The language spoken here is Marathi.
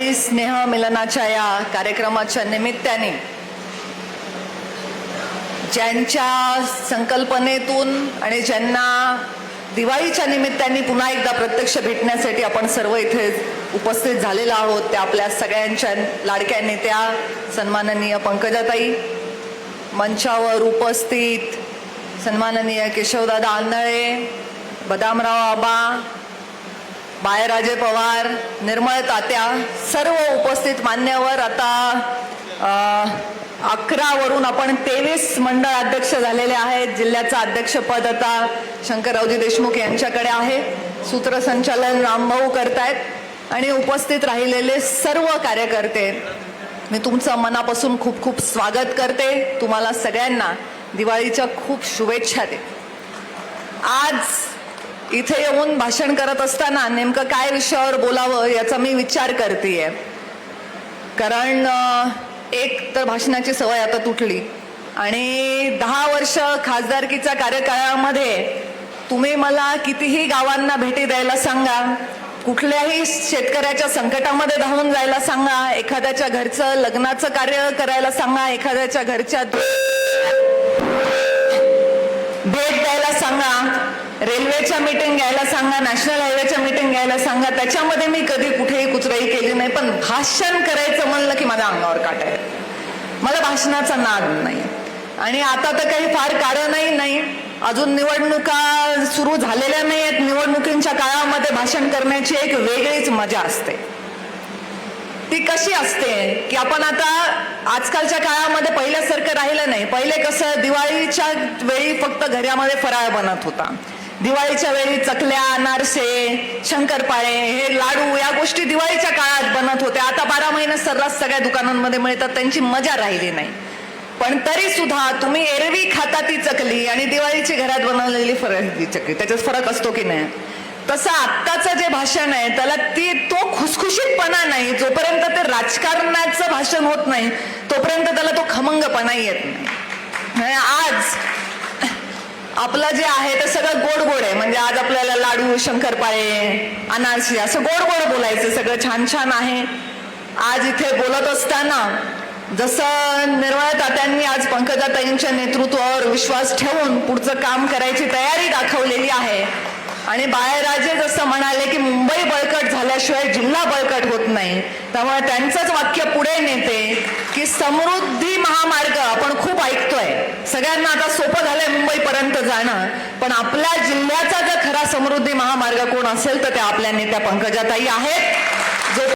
स्नेह मिलनाच्या या कार्यक्रमाच्या निमित्ताने ज्यांच्या संकल्पनेतून आणि ज्यांना दिवाळीच्या निमित्ताने पुन्हा एकदा प्रत्यक्ष भेटण्यासाठी आपण सर्व इथे उपस्थित झालेलो आहोत त्या आपल्या सगळ्यांच्या लाडक्या नेत्या सन्माननीय पंकजाताई मंचावर उपस्थित सन्माननीय केशवदादा आंधळे बदामराव आबा बाळराजे पवार निर्मळ तात्या सर्व उपस्थित मान्यवर आता अकरा वरून आपण तेवीस मंडळ अध्यक्ष झालेले आहेत. जिल्ह्याचं अध्यक्षपद आता शंकररावजी देशमुख यांच्याकडे आहे. सूत्रसंचालन रामभाऊ करतायत. आणि उपस्थित राहिलेले सर्व कार्यकर्ते मी तुमचं मनापासून खूप खूप स्वागत करते. तुम्हाला सगळ्यांना दिवाळीच्या खूप शुभेच्छा देते. आज इथे येऊन भाषण करत असताना नेमकं काय विषयावर बोलावं याचा मी विचार करतेय. कारण एक तर भाषणाची सवय आता तुटली. आणि दहा वर्ष खासदारकीच्या कार्यकाळामध्ये तुम्ही मला कितीही गावांना भेटी द्यायला सांगा कुठल्याही शेतकऱ्याच्या संकटामध्ये धावून जायला सांगा एखाद्याच्या घरचं लग्नाचं कार्य करायला सांगा एखाद्याच्या घरच्या भेट द्यायला सांगा रेल्वेच्या मीटिंग घ्यायला सांगा नॅशनल हायवेच्या मीटिंग घ्यायला सांगा. त्याच्यामध्ये मी कधी कुठेही कुचराई केली नाही पण भाषण करायचं म्हणलं की माझ्या अंगावर काट आहे. मला भाषणाचा नाद नाही. आणि आता तर काही फार कारणही नाही. अजून निवडणुका सुरू झालेल्या नाही आहेत निवडणुकींच्या काळामध्ये भाषण करण्याची एक वेगळीच मजा असते. ती कशी असते की आपण आता आजकालच्या काळामध्ये पहिल्यासारखं राहिलं नाही. पहिले कसं दिवाळीच्या वेळी फक्त घरामध्ये फराळ बनत होता. दिवाळीच्या वेळी चकल्या अनारसे शंकरपाळे हे लाडू या गोष्टी दिवाळीच्या काळात बनत होत्या. आता बारा महिने सर्रास सगळ्या दुकानांमध्ये मिळतात त्यांची मजा राहिली नाही. पण तरी सुद्धा तुम्ही एरवी खाता ती चकली आणि दिवाळीची घरात बनवलेली फरक चकली. त्याच्यात फरक असतो की नाही? तसं आत्ताचं जे भाषण आहे त्याला ती तो खुसखुशीतपणा नाही. जोपर्यंत ते राजकारणाचं भाषण होत नाही तोपर्यंत त्याला तो खमंगपणा येत नाही. म्हणजे आज आपलं जे आहे ते सगळं गोड गोड आहे. म्हणजे आज आपल्याला लाडू शंकरपाळे अनारसी असं गोड गोड बोलायचं. सगळं छान छान आहे. आज इथे बोलत असताना जसं निर्मळ तात्यांनी आज पंकजाताईंच्या नेतृत्वावर विश्वास ठेवून पुढचं काम करायची तयारी दाखवलेली आहे. आणि बाळराजे जसं म्हणाले की मुंबई बळकट झाल्याशिवाय जिल्हा बळकट होत नाही. त्यामुळे त्यांचंच वाक्य पुढे नेते की समृद्धी महामार्ग सगळ्यांना आता सोपं झालंय मुंबईपर्यंत जाणं. पण आपल्या जिल्ह्याचा जर खरा समृद्धी महामार्ग कोण असेल तर त्या आपल्या नेत्या पंकजाताई आहेत.